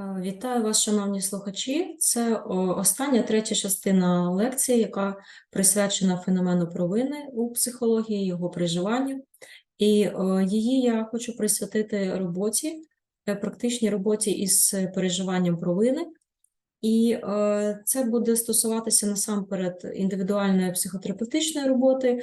Е, Вітаю вас, шановні слухачі. Це остання третя частина лекції, яка присвячена феномену провини у психології, його приживанню. І її я хочу присвятити роботі, е, практичній роботі із переживанням провини. І е, це буде стосуватися насамперед індивідуальної психотерапевтичної роботи, е,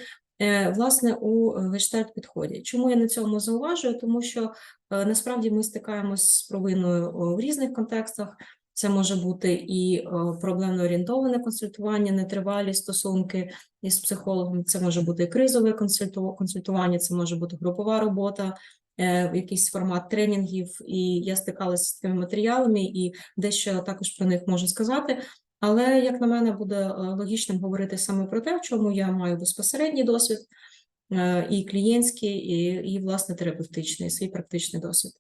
власне, у гештальт підході. Чому я на цьому зауважую? Тому що е, насправді ми стикаємось з провиною в різних контекстах. Це може бути і проблемно орієнтоване консультування, нетривалі стосунки із психологом. Це може бути і кризове консультування, це може бути групова робота, е, якийсь формат тренінгів. І я стикалася з такими матеріалами, і дещо також про них можу сказати. Але, як на мене, буде е, логічним говорити саме про те, в чому я маю безпосередній досвід, е, і клієнтський, і, і власне терапевтичний, свій практичний досвід.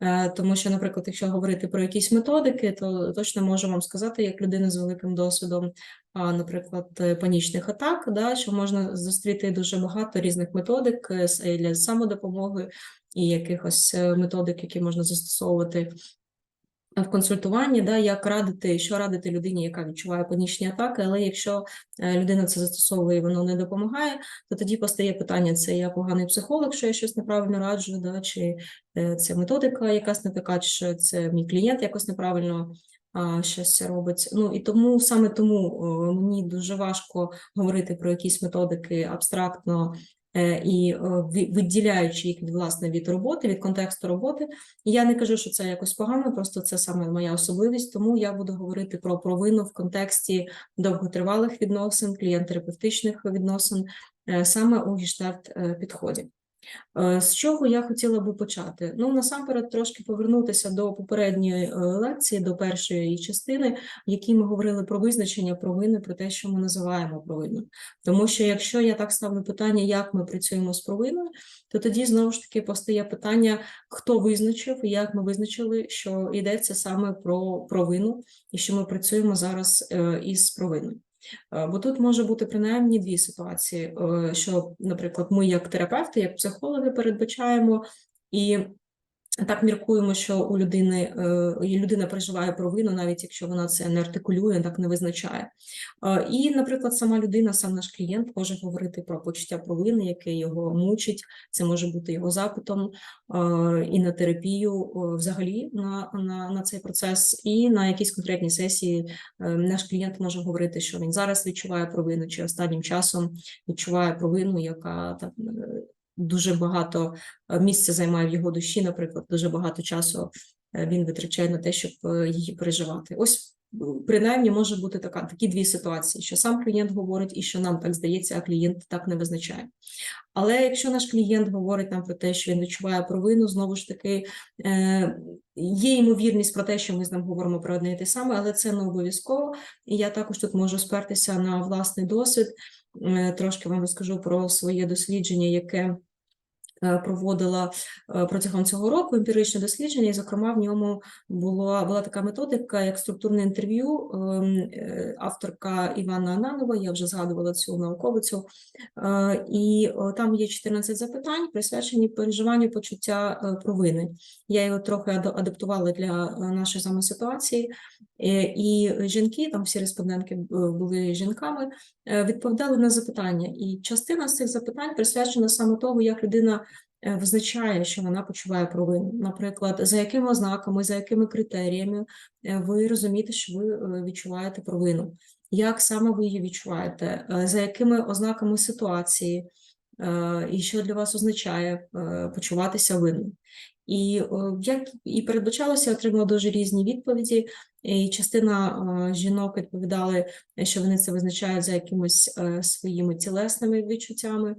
Е, Тому що, наприклад, якщо говорити про якісь методики, то точно можу вам сказати, як людина з великим досвідом, наприклад, панічних атак, да, що можна зустріти дуже багато різних методик для самодопомоги і якихось методик, які можна застосовувати в консультуванні, да, як радити, що радити людині, яка відчуває панічні атаки, але якщо е, людина це застосовує і воно не допомагає, то тоді постає питання: це я поганий психолог, що я щось неправильно раджу, да, чи е, це методика якась не така, чи це мій клієнт якось неправильно щось робить. Ну і тому саме тому мені дуже важко говорити про якісь методики абстрактно. Е, І відділяючи їх власне від роботи, від контексту роботи, Я не кажу, що це якось погано, просто це саме моя особливість, тому я буду говорити про провину в контексті довготривалих відносин, клієнт-терапевтичних відносин, е, саме у гештальт е, підході. Е, З чого я хотіла би почати? Ну, насамперед, трошки повернутися до попередньої е, лекції, до першої частини, в якій ми говорили про визначення провини, про те, що ми називаємо провиною. Тому що якщо я так ставлю питання, як ми працюємо з провиною, то тоді знову ж таки постає питання, хто визначив і як ми визначили, що йдеться саме про провину, і що ми працюємо зараз е, із провиною. Е, Бо тут може бути принаймні дві ситуації, е, що, наприклад, ми як терапевти, як психологи передбачаємо і так міркуємо, що у людини е, людина переживає провину, навіть якщо вона це не артикулює, так не визначає. Е, І, наприклад, сама людина, сам наш клієнт може говорити про почуття провини, яке його мучить. Це може бути його запитом е, і на терапію взагалі на, на, на цей процес, і на якісь конкретні сесії наш клієнт може говорити, що він зараз відчуває провину, чи останнім часом відчуває провину, яка там дуже багато е, місця займає в його душі, наприклад, дуже багато часу е, він витрачає на те, щоб е, її переживати. Ось принаймні може бути така такі дві ситуації, що сам клієнт говорить, і що нам так здається, а клієнт так не визначає. Але якщо наш клієнт говорить нам про те, що він відчуває провину, знову ж таки є ймовірність про те, що ми з ним говоримо про одне і те саме, але це не обов'язково. І я також тут можу спертися на власний досвід. Трошки вам розкажу про своє дослідження, яке проводила е, протягом цього року емпіричне дослідження, і, зокрема, в ньому була, була така методика, як структурне інтерв'ю. ем, е, Авторка Івана Ананова, я вже згадувала цю науковицю, Е, і там є 14 запитань, присвячені переживанню почуття е, провини. Я його трохи адаптувала для е, нашої саме ситуації. Е, І жінки, там всі респондентки е, були жінками, е, відповідали на запитання. І частина з цих запитань присвячена саме того, як людина визначає, що вона почуває провину. Наприклад, за якими ознаками, за якими критеріями ви розумієте, що ви відчуваєте провину. Як саме ви її відчуваєте? За якими ознаками ситуації? І що для вас означає почуватися винним? І як і передбачалося, отримала дуже різні відповіді. І частина е, жінок відповідали, що вони це визначають за якимись е, своїми тілесними відчуттями,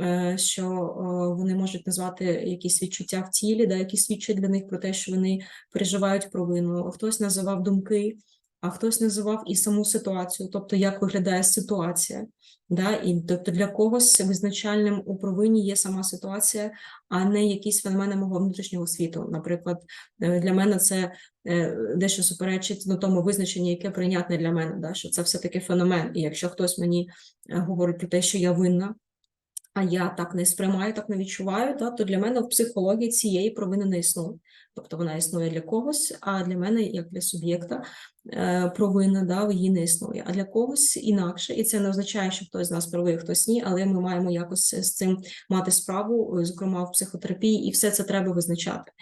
е, що е, вони можуть назвати якісь відчуття в тілі, да, які свідчать для них про те, що вони переживають провину. Хтось називав думки, а хтось називав і саму ситуацію, тобто як виглядає ситуація. Да? І тобто для когось визначальним у провині є сама ситуація, а не якісь феномени мого внутрішнього світу. Наприклад, е, для мене це е, дещо суперечить ну, тому визначенні, яке прийнятне для мене, да? що це все-таки феномен. І якщо хтось мені е, говорить про те, що я винна, а я так не сприймаю, так не відчуваю, да, то для мене в психології цієї провини не існує. Тобто вона існує для когось, а для мене, як для суб'єкта, е, провина да, її не існує. А для когось інакше, і це не означає, що хтось з нас правий, хтось ні, але ми маємо якось з цим мати справу, е, зокрема в психотерапії, і все це треба визначати.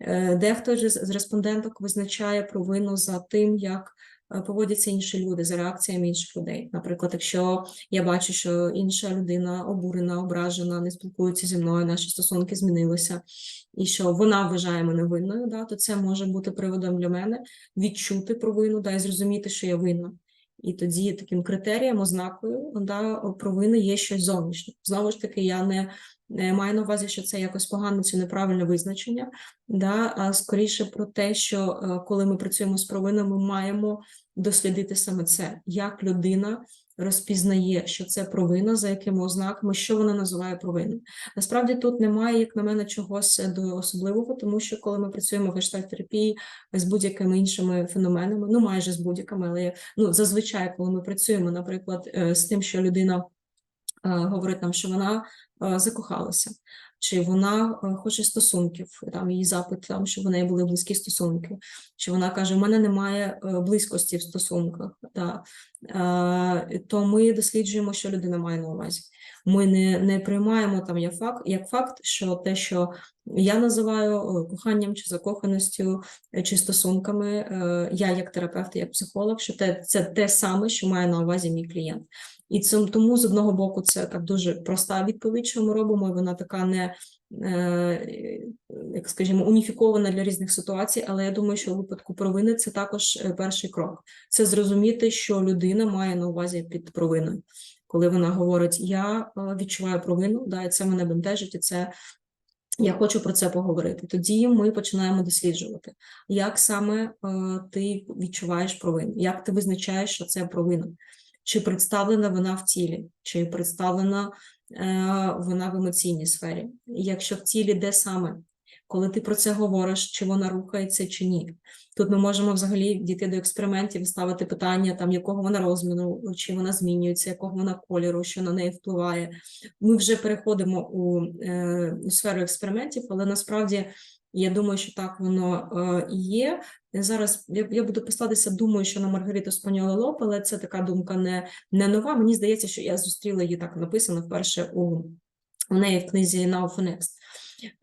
Е, Дехто з респонденток визначає провину за тим, як е, поводяться інші люди, за реакціями інших людей. Наприклад, якщо я бачу, що інша людина обурена, ображена, не спілкується зі мною, наші стосунки змінилися, і що вона вважає мене винною, да, то це може бути приводом для мене відчути провину да, і зрозуміти, що я винна. І тоді таким критерієм, ознакою да, провини є щось зовнішнє. Знову ж таки, я не маю на увазі, що це якось погано чи неправильне визначення, да, а скоріше про те, що е, коли ми працюємо з провинами, ми маємо дослідити саме це, як людина розпізнає, що це провина, за якими ознаками, що вона називає провиною. Насправді тут немає, як на мене, чогось до особливого, тому що коли ми працюємо в гештальт-терапії з будь-якими іншими феноменами, ну майже з будь-якими, але ну зазвичай, коли ми працюємо, наприклад, е, з тим, що людина е, говорить нам, що вона е, закохалася, чи вона е, хоче стосунків, там її запит, там, щоб в неї були близькі стосунки, чи вона каже, у мене немає е, близькості в стосунках, да. Е, то ми досліджуємо, що людина має на увазі. Ми не, не приймаємо там як факт, як факт, що те, що я називаю коханням чи закоханістю, чи стосунками, я як терапевт, як психолог, що те, це те саме, що має на увазі мій клієнт. І цим тому з одного боку це так дуже проста відповідь, що ми робимо, і вона така не е, як скажімо, уніфікована для різних ситуацій. Але я думаю, що у випадку провини це також е, перший крок. Це зрозуміти, що людина має на увазі під провиною. Коли вона говорить, я е, відчуваю провину, да, і це мене бентежить, і це я хочу про це поговорити. Тоді ми починаємо досліджувати, як саме ти відчуваєш провину, як ти визначаєш, що це провина чи представлена вона в тілі, чи представлена е, вона в емоційній сфері. Якщо в тілі, де саме, коли ти про це говориш, чи вона рухається, чи ні. Тут ми можемо взагалі дійти до експериментів ставити питання, там якого вона розміру, чи вона змінюється, якого вона кольору, що на неї впливає. Ми вже переходимо у, е, у сферу експериментів, але насправді я думаю, що так воно е, і є. Зараз я, я буду послатися, думаю, що на Маргариту Спаньоло Лоп, але це така думка не, не нова. Мені здається, що я зустріла її так написано вперше у, у неї в книзі Now for Next.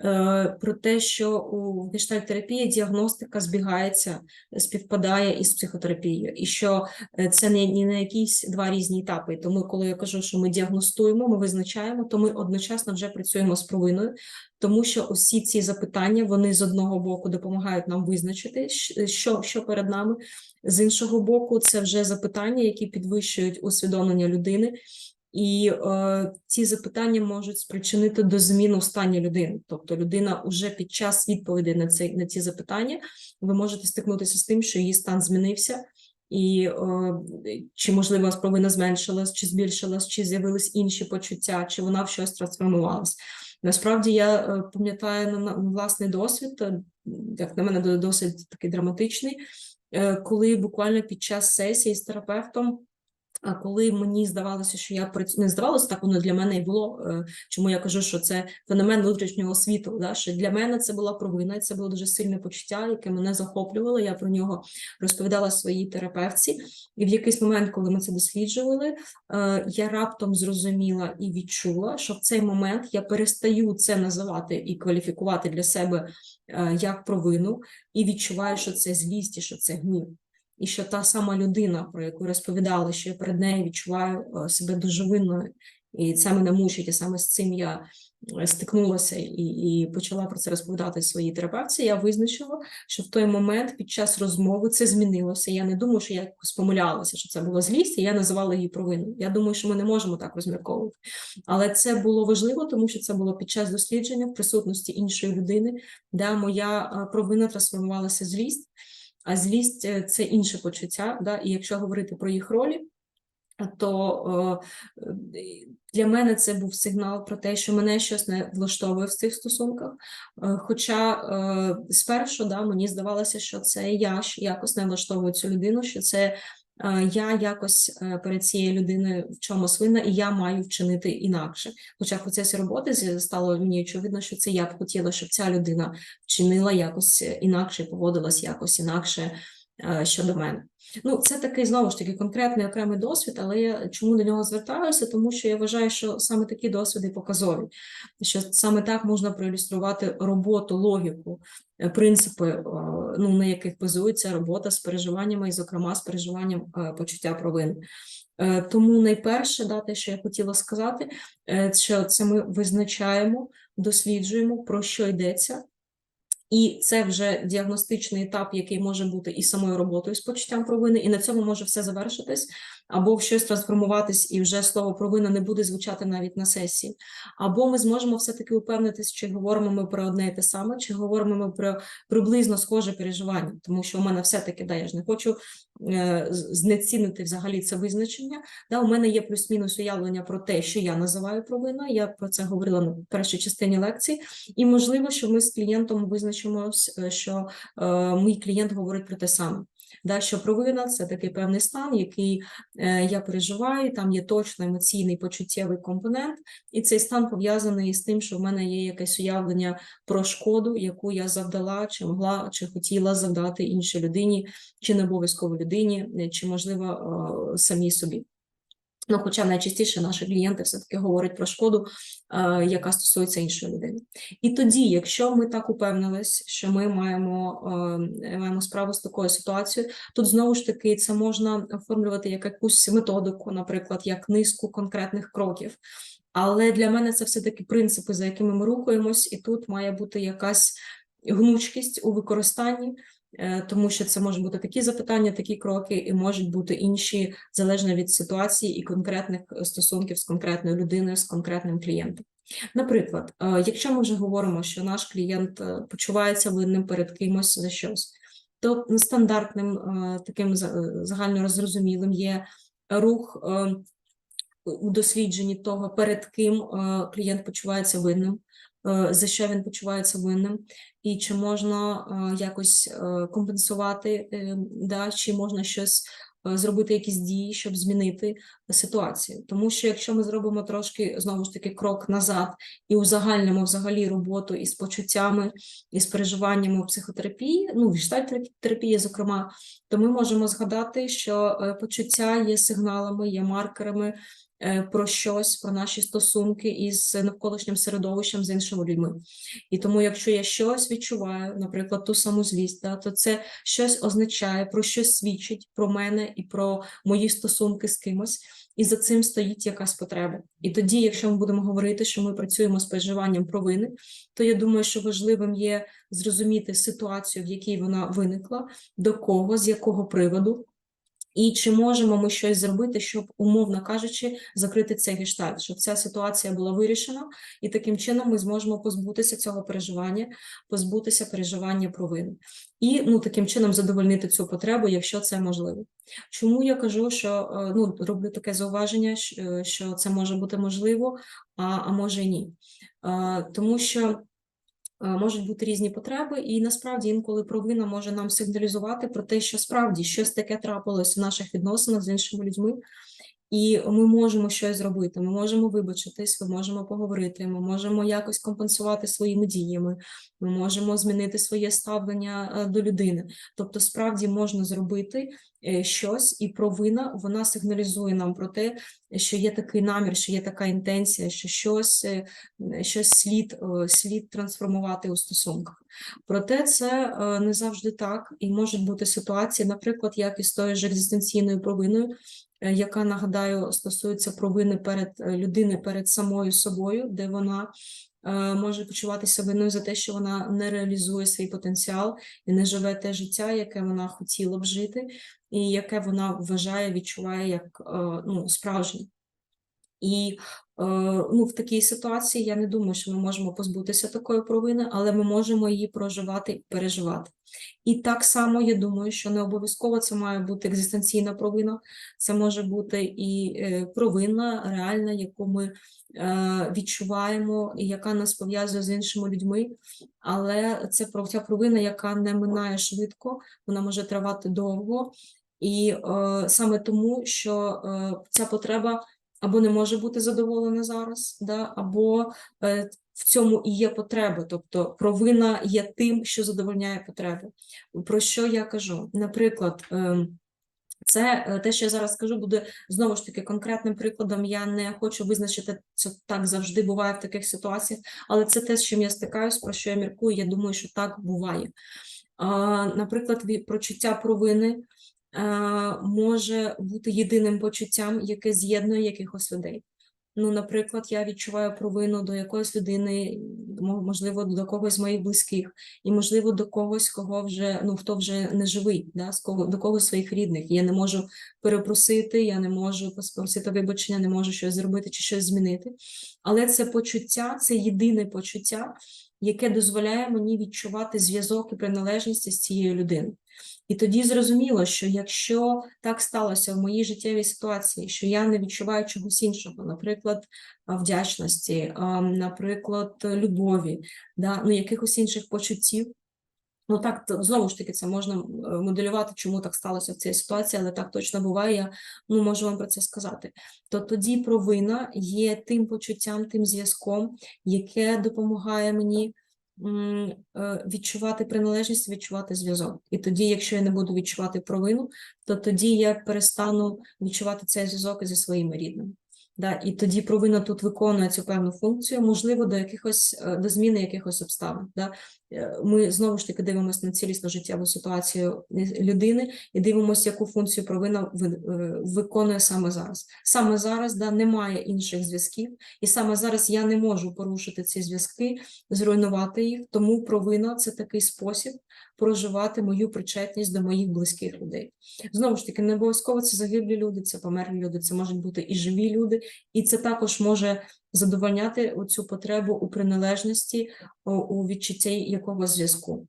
Е, Про те, що у гештальтерапії діагностика збігається, співпадає із психотерапією, і що е, це не, на якісь два різні етапи. Тому, коли я кажу, що ми діагностуємо, ми визначаємо, то ми одночасно вже працюємо з провиною, тому що усі ці запитання вони з одного боку допомагають нам визначити, що, що перед нами. З іншого боку, це вже запитання, які підвищують усвідомлення людини, і е, ці запитання можуть спричинити до зміни в стані людини. Тобто, людина вже під час відповіді на ці, на ці запитання ви можете стикнутися з тим, що її стан змінився. І е, чи можливо провина зменшилась, чи збільшилась, чи з'явились інші почуття, чи вона в щось трансформувалась. Насправді я е, пам'ятаю на, на власний досвід, е, як на мене, до- досить такий драматичний, е, коли буквально під час сесії з терапевтом. Коли мені здавалося, що я працюю, не здавалося, так воно для мене і було. е, Чому я кажу, що це феномен внутрішнього світу. Да? Що для мене це була провина, це було дуже сильне почуття, яке мене захоплювало. Я про нього розповідала своїй терапевтці. І в якийсь момент, коли ми це досліджували, е, я раптом зрозуміла і відчула, що в цей момент я перестаю це називати і кваліфікувати для себе е, як провину, і відчуваю, що це злість, і що це гнів. І що та сама людина, про яку розповідала, що я перед нею відчуваю е, себе дуже винною, і це мене мучить, і саме з цим я е, стикнулася і, і почала про це розповідати своїй терапевтці. Я визначила, що в той момент під час розмови це змінилося. Я не думаю, що я якось помилялася, що це було злість, і я називала її провиною. Я думаю, що ми не можемо так розмірковувати. Але це було важливо, тому що це було під час дослідження в присутності іншої людини, де моя е, провина трансформувалася злість. А злість е, це інше почуття. Да? І якщо говорити про їх ролі, то е, для мене це був сигнал про те, що мене щось не влаштовує в цих стосунках. Е, Хоча спершу да, мені здавалося, що це я ж якось не влаштовую цю людину, що це я якось е, перед цією людиною в чомусь винна, і я маю вчинити інакше. Хоча в процесі роботи стало мені очевидно, що це я б хотіла, щоб ця людина вчинила якось е, інакше, поводилась якось інакше е, щодо мене. Ну, це такий знову ж таки конкретний окремий досвід, але я чому до нього звертаюся? Тому що я вважаю, що саме такі досвіди показові, що саме так можна проілюструвати роботу, логіку, е, принципи, е, ну, на яких базується робота з переживаннями, і, зокрема, з переживанням е, почуття провини. Е, Тому найперше, да, те, що я хотіла сказати, е, що це ми визначаємо, досліджуємо, про що йдеться. І це вже діагностичний етап, який може бути і самою роботою з почуттям провини, і на цьому може все завершитись, або в щось трансформуватись, і вже слово провина не буде звучати навіть на сесії. Або ми зможемо все-таки упевнитись, чи говоримо ми про одне і те саме, чи говоримо ми про приблизно схоже переживання, тому що у мене все-таки да, я ж не хочу е, знецінити взагалі це визначення. Да, у мене є плюс-мінус уявлення про те, що я називаю провина. Я про це говорила на першій частині лекції. І можливо, що ми з клієнтом визначимо, що е, мій клієнт говорить про те саме. Да, що провина це такий певний стан, який е, я переживаю, там є точно емоційний почуттєвий компонент, і цей стан пов'язаний з тим, що в мене є якесь уявлення про шкоду, яку я завдала, чи могла, чи хотіла завдати іншій людині, чи не обов'язково людині, чи можливо самій собі. Ну, хоча найчастіше наші клієнти все-таки говорять про шкоду, е, яка стосується іншої людини. І тоді, якщо ми так упевнились, що ми маємо, е, маємо справу з такою ситуацією, тут знову ж таки це можна оформлювати як якусь методику, наприклад, як низку конкретних кроків. Але для мене це все-таки принципи, за якими ми рухаємось, і тут має бути якась гнучкість у використанні, тому що це можуть бути такі запитання, такі кроки, і можуть бути інші залежно від ситуації і конкретних е, стосунків з конкретною людиною, з конкретним клієнтом. Наприклад, е, якщо ми вже говоримо, що наш клієнт е, почувається винним перед кимось за щось, то стандартним е, таким за- е, загальнорозрозумілим є рух е, у дослідженні того, перед ким е, клієнт почувається винним, е, за що він почувається винним, і чи можна е, якось е, компенсувати, е, да, чи можна щось е, зробити, якісь дії, щоб змінити ситуацію. Тому що якщо ми зробимо трошки знову ж таки крок назад і узагальнимо взагалі роботу із почуттями, із переживаннями у психотерапії, ну в гештальт-терапії, зокрема, то ми можемо згадати, що е, почуття є сигналами, є маркерами е, про щось, про наші стосунки із навколишнім середовищем з іншими людьми. І тому, якщо я щось відчуваю, наприклад, ту саму злість, да, то це щось означає, про щось свідчить про мене і про мої стосунки з кимось, і за цим стоїть якась потреба. І тоді, якщо ми будемо говорити, що ми працюємо з переживанням провини, то я думаю, що важливим є зрозуміти ситуацію, в якій вона виникла, до кого, з якого приводу. І чи можемо ми щось зробити, щоб, умовно кажучи, закрити цей гештальт, щоб ця ситуація була вирішена, і таким чином ми зможемо позбутися цього переживання, позбутися переживання провини. І ну, таким чином задовольнити цю потребу, якщо це можливо. Чому я кажу, що е, ну, роблю таке зауваження, е, що це може бути можливо, а, а може ні. Е, Тому що можуть бути різні потреби, і насправді інколи провина може нам сигналізувати про те, що справді щось таке трапилось в наших відносинах з іншими людьми, і ми можемо щось зробити. Ми можемо вибачитись, ми можемо поговорити, ми можемо якось компенсувати своїми діями, ми можемо змінити своє ставлення е, до людини. Тобто, справді можна зробити е, щось, і провина вона сигналізує нам про те, що є такий намір, що є така інтенція, що щось, е, щось слід, слід трансформувати у стосунках. Проте це не завжди так, і можуть бути ситуації, наприклад, як із тою ж екзистенційною провиною, яка нагадаю стосується провини перед людини людиною перед самою собою, де вона е, може почуватися виною за те, що вона не реалізує свій потенціал і не живе те життя, яке вона хотіла б жити, і яке вона вважає, відчуває як е, ну, справжнє. І е, ну, в такій ситуації я не думаю, що ми можемо позбутися такої провини, але ми можемо її проживати і переживати. І так само я думаю, що не обов'язково це має бути екзистенційна провина, це може бути і е, провина реальна, яку ми е, відчуваємо, і яка нас пов'язує з іншими людьми. Але це ця провина, яка не минає швидко, вона може тривати довго. І е, саме тому, що е, ця потреба або не може бути задоволена зараз, да, або е, в цьому і є потреба, тобто провина є тим, що задовольняє потреби. Про що я кажу? Наприклад, ем, це е, те, що я зараз скажу, буде знову ж таки конкретним прикладом. Я не хочу визначити, це так завжди буває в таких ситуаціях, але це те, з чим я стикаюсь, про що я міркую. Я думаю, що так буває. Наприклад, ві- почуття провини може бути єдиним почуттям, яке з'єднує якихось людей. Ну, наприклад, я відчуваю провину до якоїсь людини, можливо, до когось з моїх близьких, і можливо до когось, кого вже ну хто вже не живий, да, з кого до когось своїх рідних. Я не можу перепросити, я не можу попросити вибачення, не можу щось зробити чи щось змінити. Але це почуття, це єдине почуття, яке дозволяє мені відчувати зв'язок і приналежність з цією людиною. І тоді зрозуміло, що якщо так сталося в моїй життєвій ситуації, що я не відчуваю чогось іншого, наприклад, вдячності, наприклад, любові, да, ну, якихось інших почуттів. Ну так, знову ж таки, це можна е, моделювати, чому так сталося в цій ситуації, але так точно буває, я ну, можу вам про це сказати. То тоді провина є тим почуттям, тим зв'язком, яке допомагає мені е, відчувати приналежність, відчувати зв'язок. І тоді, якщо я не буду відчувати провину, то тоді я перестану відчувати цей зв'язок зі своїми рідними. Да, і тоді провина тут виконує цю певну функцію, можливо, до якихось е, до зміни якихось обставин. Да. Е, Ми знову ж таки дивимося на цілісну життєву ситуацію людини і дивимося, яку функцію провина ви- е, виконує саме зараз. Саме зараз да, немає інших зв'язків, і саме зараз я не можу порушити ці зв'язки, зруйнувати їх. Тому провина це такий спосіб проживати мою причетність до моїх близьких людей. Знову ж таки, не обов'язково це загиблі люди, це померлі люди, це можуть бути і живі люди, і це також може задовольняти цю потребу у приналежності, у- відчутті якогось зв'язку.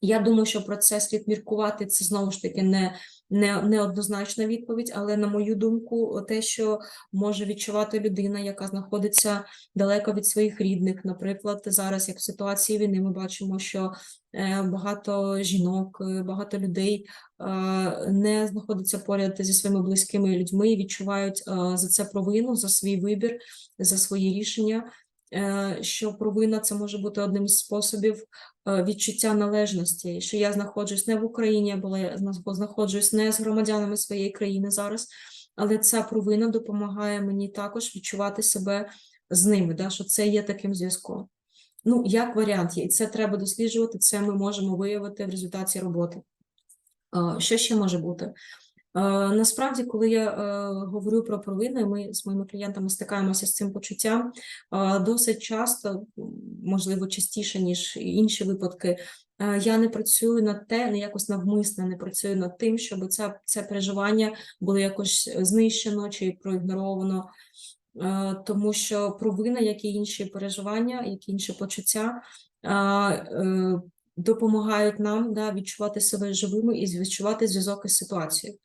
Я думаю, що про це слід міркувати. Це знову ж таки не, не, неоднозначна відповідь, але на мою думку, те, що може відчувати людина, яка знаходиться далеко від своїх рідних. Наприклад, зараз, як в ситуації війни, ми бачимо, що е, багато жінок, е, багато людей е, не знаходяться поряд зі своїми близькими людьми і відчувають за це провину, за свій вибір, за свої рішення. Що провина це може бути одним з способів відчуття належності, що я знаходжусь не в Україні, або я знаходжусь не з громадянами своєї країни зараз, але ця провина допомагає мені також відчувати себе з ними, да, що це є таким зв'язком. Ну, як варіант є, і це треба досліджувати, це ми можемо виявити в результаті роботи. Е, Що ще може бути? Е, Насправді, коли я е, говорю про провини, ми з моїми клієнтами стикаємося з цим почуттям е, досить часто, можливо, частіше, ніж інші випадки. Я не працюю над те, не якось навмисно не працюю над тим, щоб це, це переживання було якось знищено чи проігноровано. Тому що провина, як і інші переживання, як і інші почуття, допомагають нам да, відчувати себе живими і відчувати зв'язок із ситуацією.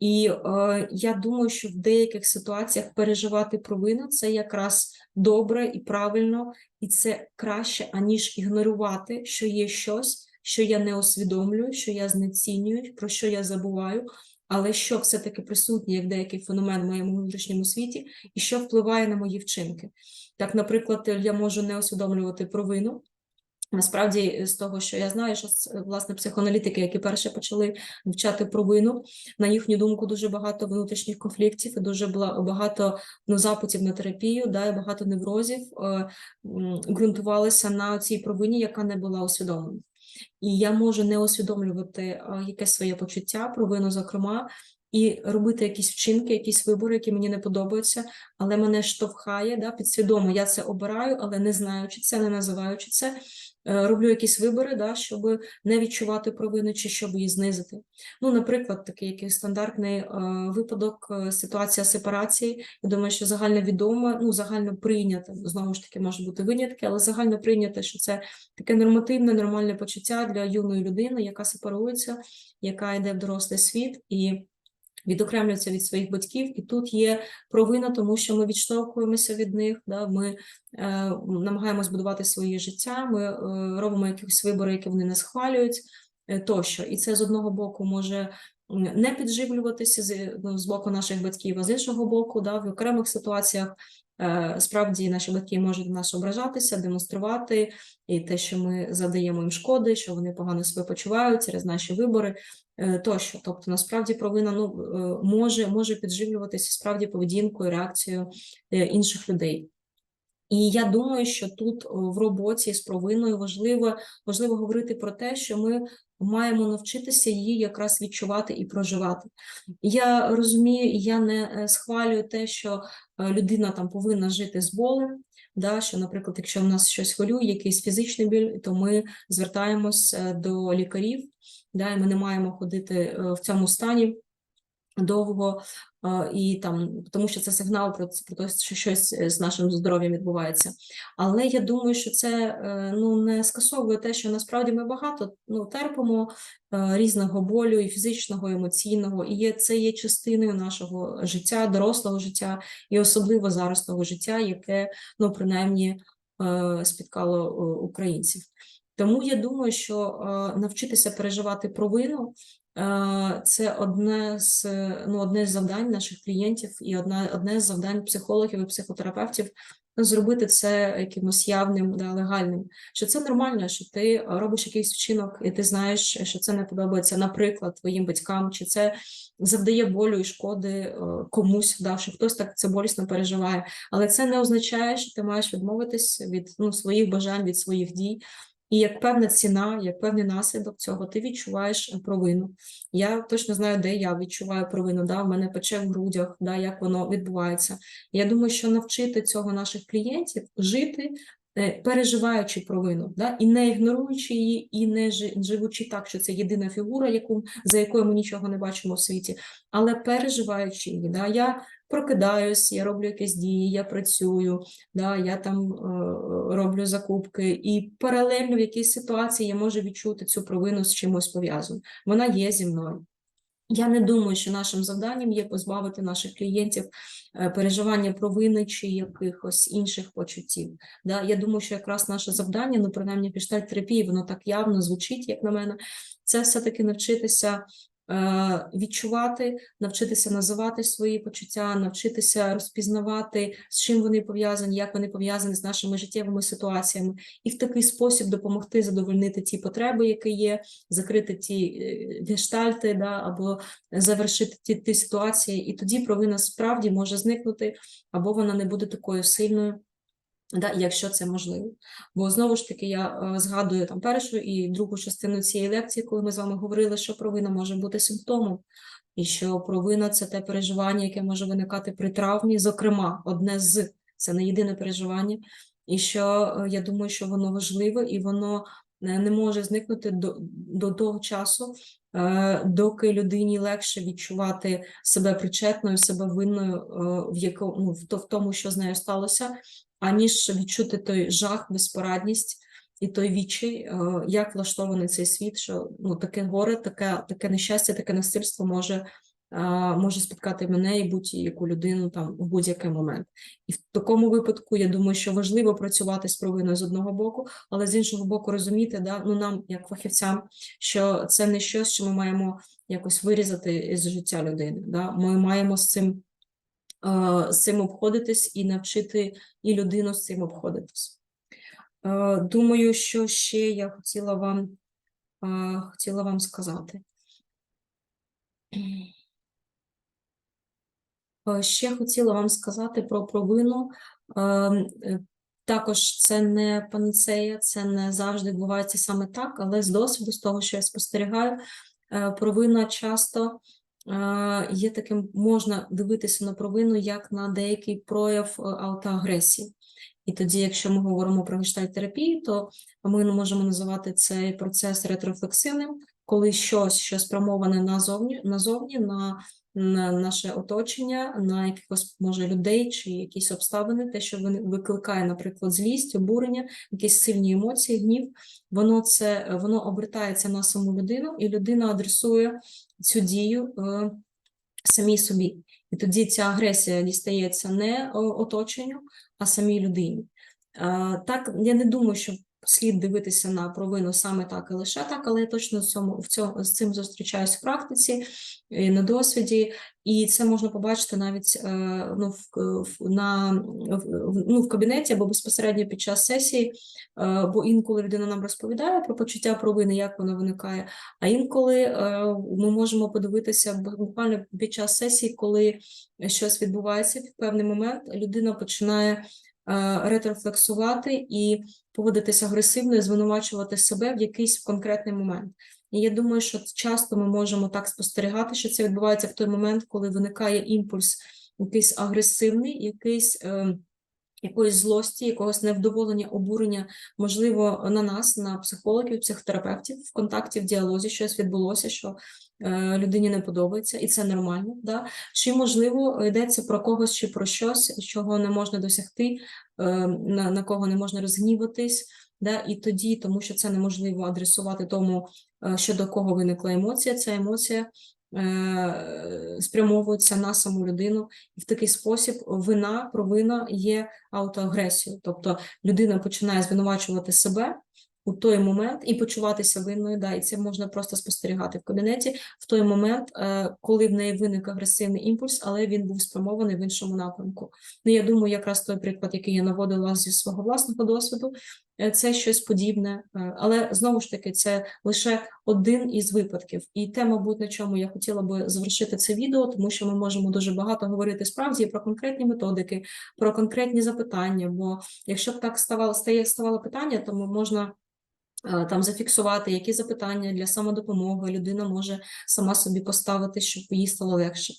І е, я думаю, що в деяких ситуаціях переживати провину це якраз добре і правильно, і це краще, аніж ігнорувати, що є щось, що я не усвідомлюю, що я знецінюю, про що я забуваю, але що все-таки присутнє як деякий феномен в моєму внутрішньому світі, і що впливає на мої вчинки. Так, наприклад, я можу не усвідомлювати провину. Насправді, з того, що я знаю, що с- власне психоаналітики, які перше почали вивчати провину, на їхню думку, дуже багато внутрішніх конфліктів і дуже багато ну, запитів на терапію, да, і багато неврозів е, ґрунтувалися на цій провині, яка не була усвідомлена. І я можу не усвідомлювати е, якесь своє почуття, провину, зокрема, і робити якісь вчинки, якісь вибори, які мені не подобаються, але мене штовхає да, підсвідомо. Я це обираю, але не знаючи це, не називаючи це. Е, Роблю якісь вибори, да, щоб не відчувати провину чи щоб її знизити. Ну, наприклад, такий якийсь стандартний е, випадок, е, ситуація сепарації. Я думаю, що загально відомо, ну загально прийнято. Знову ж таки, можуть бути винятки, але загально прийнято, що це таке нормативне, нормальне почуття для юної людини, яка сепарується, яка йде в дорослий світ і відокремлюється від своїх батьків. І тут є провина, тому що ми відштовхуємося від них. Да? Ми е, намагаємось будувати своє життя, ми е, робимо якісь вибори, які вони не схвалюють. е, тощо. І це з одного боку може не підживлюватися з, ну, з боку наших батьків, а з іншого боку, да, в окремих ситуаціях справді наші батьки можуть на нас ображатися, демонструвати і те, що ми задаємо їм шкоди, що вони погано себе почувають через наші вибори е, тощо. Тобто, насправді провина ну, е, може, може підживлюватися справді поведінкою, реакцією е, інших людей. І я думаю, що тут в роботі з провиною важливо, важливо говорити про те, що ми маємо навчитися її якраз відчувати і проживати. Я розумію, я не е, схвалюю те, що е, людина там повинна жити з болем. Да, що, наприклад, якщо в нас щось хвилює, якийсь фізичний біль, то ми звертаємось е, до лікарів, да, і ми не маємо ходити в цьому стані довго, і там, тому що це сигнал про, про те, що щось з нашим здоров'ям відбувається. Але я думаю, що це е, ну, не скасовує те, що насправді ми багато ну, терпимо е, різного болю, і фізичного, і емоційного, і є, це є частиною нашого життя, дорослого життя, і особливо зараз того життя, яке, ну, принаймні, е, спіткало українців. Тому я думаю, що навчитися переживати провину Це одне з ну, одне з завдань наших клієнтів і одне, одне з завдань психологів і психотерапевтів зробити це якимось явним, да, легальним. Що це нормально, що ти робиш якийсь вчинок, і ти знаєш, що це не подобається, наприклад, твоїм батькам, чи це завдає болю і шкоди е, комусь, да, що хтось так це болісно переживає. Але це не означає, що ти маєш відмовитись від ну, своїх бажань, від своїх дій. І як певна ціна, як певний наслідок цього, ти відчуваєш провину. Я точно знаю, де я відчуваю провину. Да? В мене пече в грудях, да? як воно відбувається. Я думаю, що навчити цього наших клієнтів жити, е, переживаючи провину, да? і не ігноруючи її, і не живучи так, що це єдина фігура, яку, за якою ми нічого не бачимо в світі, але переживаючи її. Да? Я прокидаюсь, я роблю якісь дії, я працюю, да, я там е, роблю закупки, і паралельно в якійсь ситуації я можу відчути цю провину з чимось пов'язану. Вона є зі мною. Я не думаю, що нашим завданням є позбавити наших клієнтів е, переживання провини чи якихось інших почуттів. Да? Я думаю, що якраз наше завдання, ну принаймні пішталь терапії, воно так явно звучить, як на мене, це все-таки навчитися відчувати, навчитися називати свої почуття, навчитися розпізнавати, з чим вони пов'язані, як вони пов'язані з нашими життєвими ситуаціями, і в такий спосіб допомогти задовольнити ті потреби, які є, закрити ті е, гештальти, да, або завершити ті, ті ситуації, і тоді провина справді може зникнути, або вона не буде такою сильною. Да, якщо це можливо. Бо знову ж таки я е, згадую там першу і другу частину цієї лекції, коли ми з вами говорили, що провина може бути симптомом, і що провина це те переживання, яке може виникати при травмі, зокрема, одне з це не єдине переживання, і що е, я думаю, що воно важливе і воно е, не може зникнути до, до того часу, доки людині легше відчувати себе причетною, себе винною в якому ну, в тому, що з нею сталося, аніж відчути той жах, безпорадність і той відчай, е, як влаштований цей світ, що ну таке горе, таке, таке нещастя, таке насильство може. е, Може спіткати мене і будь-яку людину там в будь-який момент, і в такому випадку я думаю, що важливо працювати з провиною з одного боку, але з іншого боку, розуміти, да, ну нам, як фахівцям, що це не щось, що ми маємо якось вирізати із життя людини. Да? Ми маємо з цим з цим обходитись і навчити і людину з цим обходитись. Е, Думаю, що ще я хотіла вам, е, хотіла вам сказати. Е, Ще хотіла вам сказати про провину. Е, е, Також це не панацея, це не завжди відбувається саме так, але з досвіду, з того, що я спостерігаю, е, провина часто е, є таким, можна дивитися на провину як на деякий прояв е, аутоагресії. І тоді, якщо ми говоримо про гештальт-терапію, то ми можемо називати цей процес ретрофлексивним, коли щось, що спрямоване назовні, назовні на, на наше оточення, на якихось може людей чи якісь обставини, те, що викликає, наприклад, злість, обурення, якісь сильні емоції, гнів, воно це воно обертається на саму людину, і людина адресує цю дію е, самій собі. І тоді ця агресія дістається не оточенню, а самій людині. Е, Так, я не думаю, що слід дивитися на провину саме так і лише так, але я точно в цьому, в цьому, з цим зустрічаюсь в практиці, і на досвіді, і це можна побачити навіть е, ну, в, в, на, ну, в кабінеті або безпосередньо під час сесії, е, бо інколи людина нам розповідає про почуття провини, як воно виникає, а інколи е, ми можемо подивитися буквально під час сесії, коли щось відбувається в певний момент, людина починає е, ретрофлексувати і поводитися агресивно і звинувачувати себе в якийсь конкретний момент. І я думаю, що часто ми можемо так спостерігати, що це відбувається в той момент, коли виникає імпульс якийсь агресивний, якийсь. Е, Якоїсь злості, якогось невдоволення, обурення, можливо, на нас, на психологів, психотерапевтів, в контакті, в діалозі щось відбулося, що е, людині не подобається, і це нормально. Да? Чи, можливо, йдеться про когось чи про щось, чого не можна досягти, е, на, на кого не можна розгніватись, да? і тоді, тому що це неможливо адресувати тому, е, що до кого виникла емоція, ця емоція е, спрямовується на саму людину, і в такий спосіб вина, провина є аутоагресією. Тобто людина починає звинувачувати себе у той момент і почуватися винною. Да, і це можна просто спостерігати в кабінеті в той момент, е, коли в неї виник агресивний імпульс, але він був спрямований в іншому напрямку. Ну, я думаю, якраз той приклад, який я наводила зі свого власного досвіду, це щось подібне, Е, але знову ж таки, це лише один із випадків. І те, мабуть, на чому я хотіла би завершити це відео, тому що ми можемо дуже багато говорити справді про конкретні методики, про конкретні запитання. Бо якщо б так ставало стає ставало питання, то можна. е, Там зафіксувати, які запитання для самодопомоги людина може сама собі поставити, щоб їй стало легше.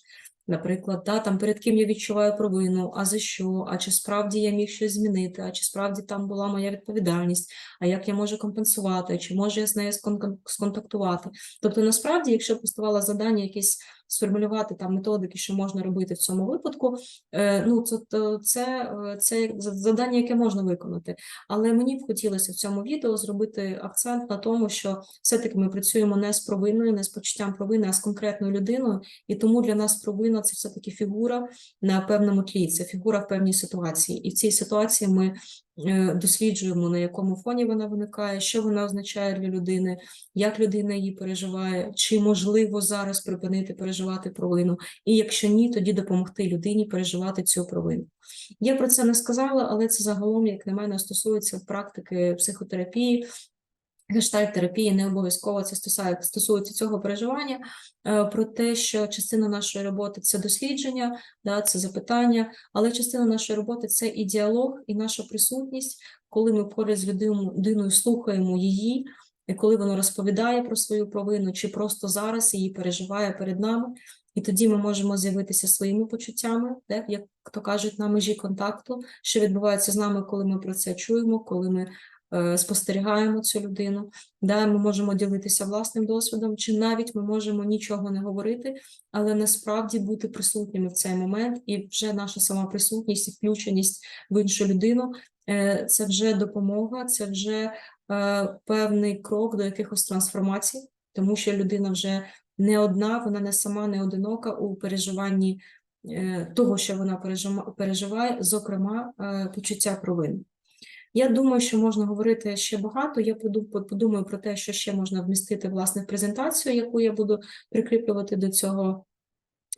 Наприклад, да, там перед ким я відчуваю провину, а за що, а чи справді я міг щось змінити, а чи справді там була моя відповідальність, а як я можу компенсувати, чи можу я з нею скон- сконтактувати. Тобто, насправді, якщо поставала завдання якісь сформулювати там методики, що можна робити в цьому випадку, е, ну це, це, е, це завдання, яке можна виконати. Але мені б хотілося в цьому відео зробити акцент на тому, що все-таки ми працюємо не з провиною, не з почуттям провини, а з конкретною людиною, і тому для нас провина це все-таки фігура на певному тлі, це фігура в певній ситуації. І в цій ситуації ми досліджуємо, на якому фоні вона виникає, що вона означає для людини, як людина її переживає, чи можливо зараз припинити переживати провину, і якщо ні, тоді допомогти людині переживати цю провину. Я про це не сказала, але це загалом, як на мене, стосується практики психотерапії. Гештальт-терапії не обов'язково це стосується, стосується цього переживання, е, про те, що частина нашої роботи це дослідження, да, це запитання, але частина нашої роботи це і діалог, і наша присутність, коли ми поряд з людиною, слухаємо її, і коли вона розповідає про свою провину, чи просто зараз її переживає перед нами. І тоді ми можемо з'явитися своїми почуттями, де, як то кажуть, на межі контакту, що відбувається з нами, коли ми про це чуємо, коли ми спостерігаємо цю людину. Да, ми можемо ділитися власним досвідом, чи навіть ми можемо нічого не говорити, але насправді бути присутніми в цей момент, і вже наша сама присутність і включеність в іншу людину е, це вже допомога, це вже е, певний крок до якихось трансформацій, тому що людина вже не одна, вона не сама, не одинока у переживанні е, того, що вона переживає, зокрема, е, почуття провини. Я думаю, що можна говорити ще багато. Я подумаю про те, що ще можна вмістити власне в презентацію, яку я буду прикріплювати до цього.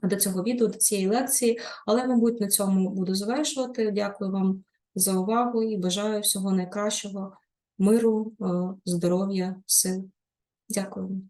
До цього відео, до цієї лекції, але, мабуть, на цьому буду завершувати. Дякую вам за увагу і бажаю всього найкращого, миру, е, здоров'я, сил. Дякую.